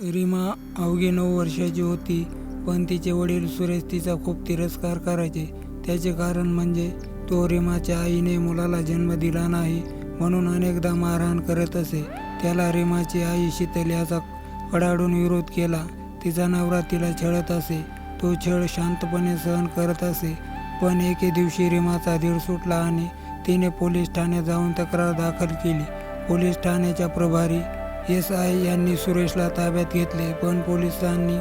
रीमा अवघी नऊ वर्षाची होती पण तिचे वडील सुरेश तिचा खूप तिरस्कार करायचे. त्याचे कारण म्हणजे तो रीमाच्या आईने मुलाला जन्म दिला नाही म्हणून अनेकदा मारहाण करत असे. त्याला रीमाची आई शीतल याचा कडाडून विरोध केला. तिचा नवरा तिला छळत असे. तो छळ शांतपणे सहन करत असे. पण एके दिवशी रीमाचा धीर सुटला आणि तिने पोलीस ठाण्यात जाऊन तक्रार दाखल केली. पोलीस ठाण्याच्या प्रभारी एस आय यांनी सुरेशला ताब्यात घेतले पण पोलिसांनी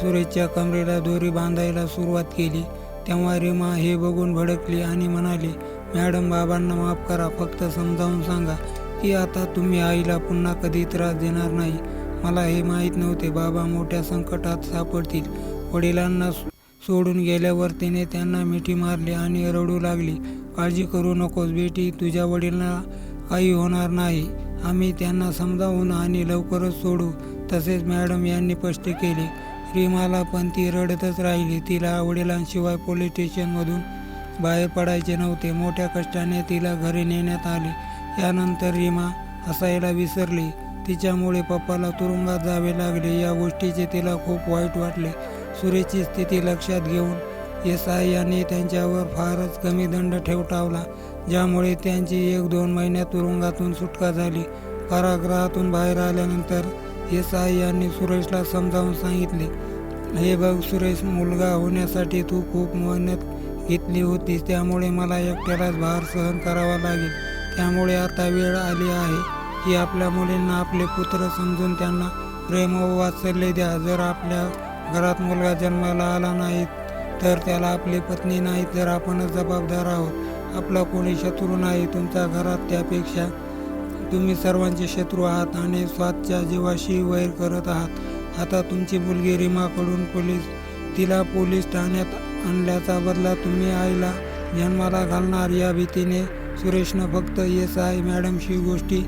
सुरेशच्या कमरेला दोरी बांधायला सुरुवात केली. तेव्हा रीमा हे बघून भडकली आणि म्हणाली मॅडम बाबांना माफ करा फक्त समजावून सांगा की आता तुम्ही आईला पुन्हा कधी त्रास देणार नाही. मला हे माहीत नव्हते बाबा मोठ्या संकटात सापडतील. वडिलांना सोडून गेल्यावर तिने त्यांना मिठी मारली आणि रडू लागली. काळजी करू नकोस बेटी तुझ्या वडिलांना काही होणार नाही. आम्ही त्यांना समजावून आणि लवकरच सोडू तसेच मॅडम यांनी स्पष्ट केले. रीमाला पण ती रडतच राहिली. तिला वडिलांशिवाय पोलीस स्टेशनमधून बाहेर पडायचे नव्हते. मोठ्या कष्टाने तिला घरी नेण्यात आले. यानंतर रीमा हसायला विसरली. तिच्यामुळे पप्पाला तुरुंगात जावे लागले. या गोष्टीचे तिला खूप वाईट वाटले. सुरेची स्थिती लक्षात घेऊन एस आय यांनी त्यांच्यावर फारच कमी दंड ठेवटावला ज्यामुळे त्यांची एक दोन महिन्यात तुरुंगातून सुटका झाली. कारागृहातून बाहेर आल्यानंतर एस आय यांनी सुरेशला समजावून सांगितले हे बघ सुरेश मुलगा होण्यासाठी तू खूप मेहनत घेतली होतीस त्यामुळे मला एकट्यालाच भार सहन करावा लागेल. त्यामुळे आता वेळ आली आहे की आपल्या मुलींना आपले पुत्र समजून त्यांना प्रेम व वात्सल्य द्या. जर आपल्या घरात मुलगा जन्माला आला नाही तर त्याला आपली पत्नी नाही तर आपणच जबाबदार आहोत. आपला कोणी शत्रू नाही तुमच्या घरात त्यापेक्षा तुम्ही सर्वांचे शत्रू आहात आणि स्वतःच्या जीवाशी वैर करत आहात. आता तुमची मुलगी रीमाकडून पोलीस तिला पोलीस ठाण्यात आणल्याचा बदला तुम्ही आईला जन्माला घालणार. या भीतीने सुरेशनं फक्त येस आय मॅडमशी गोष्टी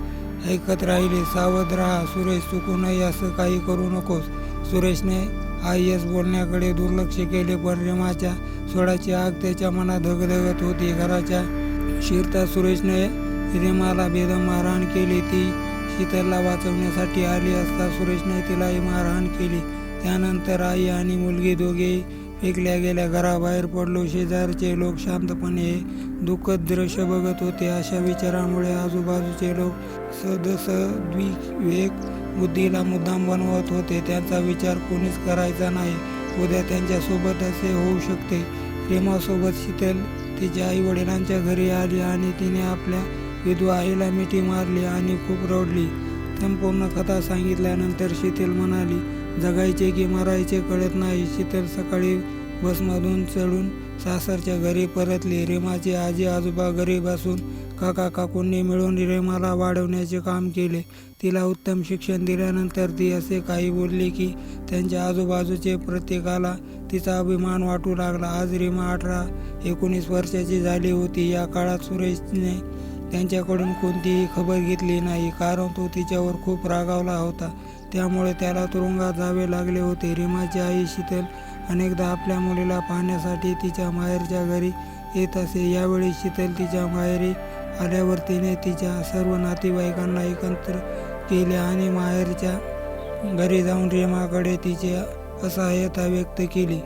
ऐकत राहिले. सावध राहा सुरेश चुकू नये असं काही करू नकोस. सुरेशने आय एस बोलण्याकडे दुर्लक्ष केले. पण रेमाच्या सोडायची आग त्याच्या मनात धगधगत होती. घराच्या शिरता सुरेशने रेमाला बेदम मारहाण केली. ती शीतलला वाचवण्यासाठी आली असता सुरेशने तिलाही मारहाण केली. त्यानंतर आई आणि मुलगी दोघेही फेकल्या गेल्या. घराबाहेर पडलो. शेजारचे लोक शांतपणे दुःखद दृश्य बघत होते. अशा विचारामुळे आजूबाजूचे लोक सदस द्विवेक बुद्धीला मुद्दाम बनवत होते. त्यांचा विचार कोणीच करायचा नाही. उद्या त्यांच्यासोबत असे होऊ शकते. रेमासोबत शीतल. तिच्या आई वडिलांच्या घरी आली आणि तिने आपल्या विधवा आईला मिठी मारली आणि खूप रडली. संपूर्ण कथा सांगितल्यानंतर शीतल म्हणाली जगायचे की मरायचे कळत नाही शीतल सकाळी बसमधून चढून सासरच्या घरी परतली. रेमाचे आजी आजोबा घरी बसून काका काकूंनी मिळून रेमाला वाढवण्याचे काम केले. तिला उत्तम शिक्षण दिल्यानंतर ती असे काही बोलली की त्यांच्या आजूबाजूचे प्रत्येकाला तिचा अभिमान वाटू लागला. आज रिमा अठरा एकोणीस वर्षाची झाली होती. या काळात सुरेशने त्यांच्याकडून कोणतीही खबर घेतली नाही कारण तो तिच्यावर खूप रागावला होता. त्यामुळे त्याला तुरुंगात जावे लागले होते. रीमाची आई शीतल अनेकदा आपल्या मुलीला पाहण्यासाठी तिच्या माहेरच्या घरी येत असे. यावेळी शीतल तिच्या माहेरी आल्यावर तिने तिच्या सर्व नातेवाईकांना एकत्र केले आणि माहेरच्या घरी जाऊन रेमाकडे तिची असहाय्यता व्यक्त केली.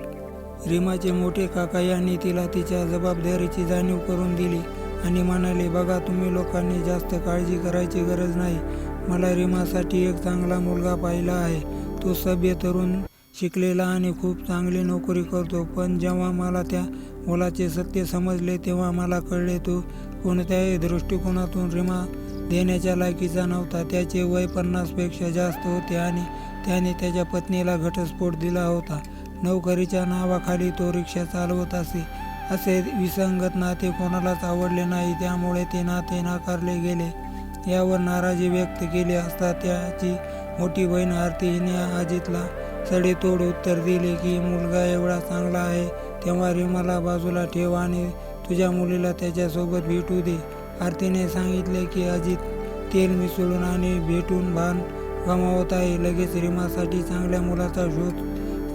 रीमाचे मोठे काका यांनी तिला तिच्या जबाबदारीची जाणीव करून दिली आणि म्हणाले बघा तुम्ही लोकांनी जास्त काळजी करायची गरज नाही. मला रीमासाठी एक चांगला मुलगा पाहिला आहे. तो सभ्य तरुण शिकलेला आणि खूप चांगली नोकरी करतो. पण जेव्हा मला त्या मुलाचे सत्य समजले तेव्हा मला कळले तो कोणत्याही दृष्टिकोनातून रिमा देण्याच्या लायकीचा नव्हता. त्याचे वय पन्नासपेक्षा जास्त होते आणि त्याने त्याच्या पत्नीला घटस्फोट दिला होता. नोकरीच्या नावाखाली तो रिक्षा चालवत असे असे विसंगत नाते कोणालाच आवडले नाही. त्यामुळे ते नाते नाकारले गेले. यावर नाराजी व्यक्त केली असता त्याची मोठी बहीण आरती हिने अजितला सडेतोड उत्तर दिले की मुलगा एवढा चांगला आहे तेव्हा रिमाला बाजूला ठेव आणि तुझ्या मुलीला त्याच्यासोबत भेटू दे. आरतीने सांगितले की अजित तेल मिसळून आणि भेटून भान गमावत आहे. लगेच रीमासाठी चांगल्या मुलाचा शोध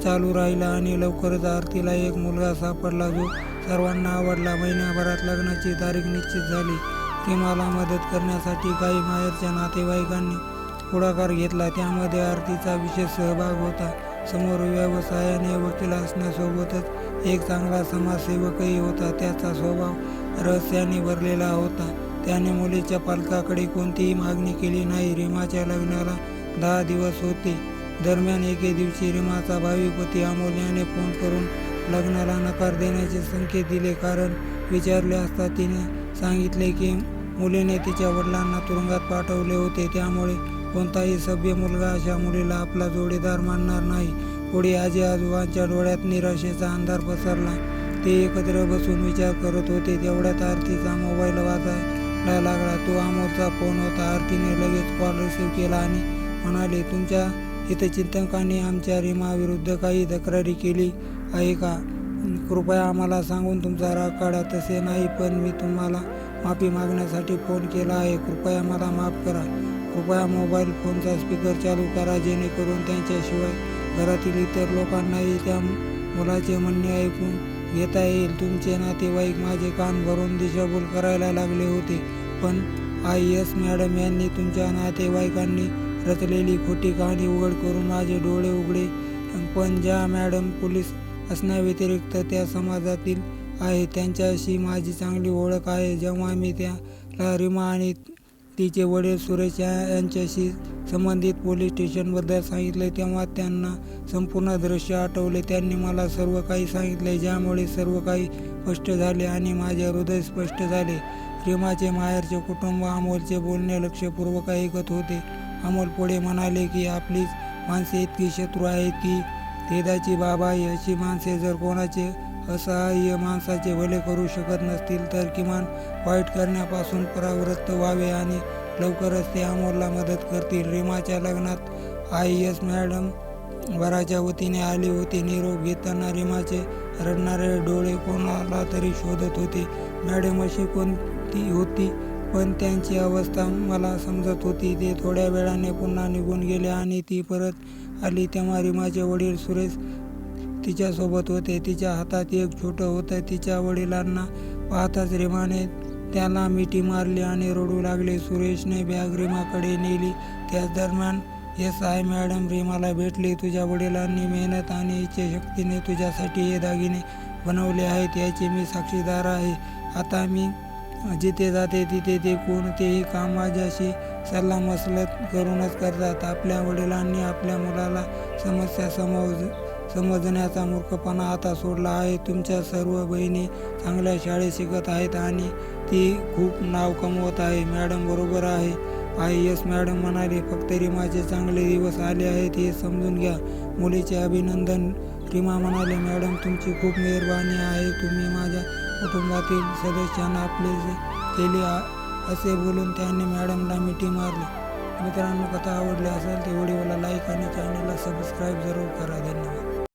चालू राहिला आणि लवकरच आरतीला एक मुलगा सापडला जो सर्वांना आवडला. महिन्याभरात लग्नाची तारीख निश्चित झाली. रीमाला मदत करण्यासाठी काही माहेरच्या नातेवाईकांनी पुढाकार घेतला. त्यामध्ये आरतीचा विशेष सहभाग होता. समोर व्यवसायाने वकील असण्यासोबतच एक चांगला समाजसेवकही होता. त्याचा स्वभाव रहस्याने भरलेला होता. त्याने मुलीच्या पालकाकडे कोणतीही मागणी केली नाही. रेमाच्या लग्नाला दहा दिवस होते. दरम्यान एके दिवशी रेमाचा भावी पती अमोल याने फोन करून लग्नाला नकार देण्याचे संकेत दिले. कारण विचारले असता तिने सांगितले की मुलीने तिच्या वडिलांना तुरुंगात पाठवले होते. त्यामुळे कोणताही सभ्य मुलगा अशा मुलीला आपला जोडीदार मानणार नाही. पुढे आजी आजोबांच्या डोळ्यात निराशेचा अंधार पसरला. ते एकत्र बसून विचार करत होते तेवढ्यात आरतीचा मोबाईल वाजायला लागला. तो अमोलचा फोन होता. आरतीने लगेच कॉल रिसीव्ह केला आणि म्हणाले तुमच्या हितचिंतकांनी आमच्या रिमाविरुद्ध काही तक्रारी केली आहे का? कृपया आम्हाला सांगून तुमचा राग काढा. तसे नाही पण मी तुम्हाला माफी मागण्यासाठी फोन केला आहे. कृपया मला माफ करा. कृपया मोबाईल फोनचा स्पीकर चालू करा जेणेकरून त्यांच्याशिवाय घरातील इतर लोकांनाही त्या मुलाचे म्हणणे ऐकून घेता येईल. तुमचे नातेवाईक माझे कान भरून दिशाभूल करायला लागले होते. पण आय एस मॅडम यांनी तुमच्या नातेवाईकांनी रचलेली खोटी कहाणी उघड करून माझे डोळे उघडे. पण ज्या मॅडम पोलीस असण्याव्यतिरिक्त त्या समाजातील आहे त्यांच्याशी माझी चांगली ओळख आहे. जेव्हा मी त्याला रिमा आणि तिचे वडील सुरेश या- यांच्याशी संबंधित पोलीस स्टेशनबद्दल सांगितले. तेव्हा त्यांना संपूर्ण दृश्य आठवले. त्यांनी मला सर्व काही सांगितले ज्यामुळे सर्व काही स्पष्ट झाले आणि माझे हृदय स्पष्ट झाले. रीमाचे माहेरचे कुटुंब अमोलचे बोलणे लक्षपूर्वक ऐकत होते. अमोल पुढे म्हणाले की आपली माणसे इतकी शत्रू आहेत की तेदाची बाबा आहे अशी माणसे जर कोणाचे असहाय्य माणसाचे भले करू शकत नसतील तर किमान वाईट करण्यापासून परावृत्त व्हावे आणि लवकरच ते अमोलला मदत करतील. रीमाच्या लग्नात आय एस मॅडम वराच्या वतीने आले होते. निरोप घेताना रीमाचे रडणारे डोळे कोणाला तरी शोधत होते. मॅडम अशी कोणती होती पण त्यांची अवस्था मला समजत होती. ते थोड्या वेळाने पुन्हा निघून गेले आणि ती परत आली. तेव्हा रीमाचे वडील सुरेश तिच्यासोबत होते. तिच्या हातात एक छोटं होतं. तिच्या वडिलांना पाहताच रीमाने त्याला मिठी मारली आणि रडू लागले. सुरेशने बॅग रीमाकडे नेली. त्याच दरम्यान येस आय मॅडम रीमाला भेटली. तुझ्या वडिलांनी मेहनत आणि इच्छाशक्तीने तुझ्यासाठी हे दागिने बनवले आहेत. याचे मी साक्षीदार आहे. आता मी जिथे जाते तिथे ते कोणतेही काम माझ्याशी सल्ला मसलत करूनच करतात. आपल्या वडिलांनी आपल्या मुलाला समस्या समज समजण्याचा मूर्खपणा आता सोडला आहे. तुमच्या सर्व बहिणी चांगल्या शाळेत शिकत आहेत आणि ती खूप नाव कमवत आहे. मॅडम बरोबर आहे. आय एस मॅडम म्हणाले फक्त रिमाचे चांगले दिवस आले आहेत हे समजून घ्या. मुलीचे अभिनंदन. रिमा म्हणाले मॅडम तुमची खूप मेहरबानी आहे. तुम्ही माझ्या कुटुंबातील सदस्यांना आपले केले असे बोलून त्यांनी मॅडमला मिठी मारली. मित्रांनो कथा आवडली असेल तर व्हिडिओला लाईक आणि चॅनलला सबस्क्राईब जरूर करा. धन्यवाद.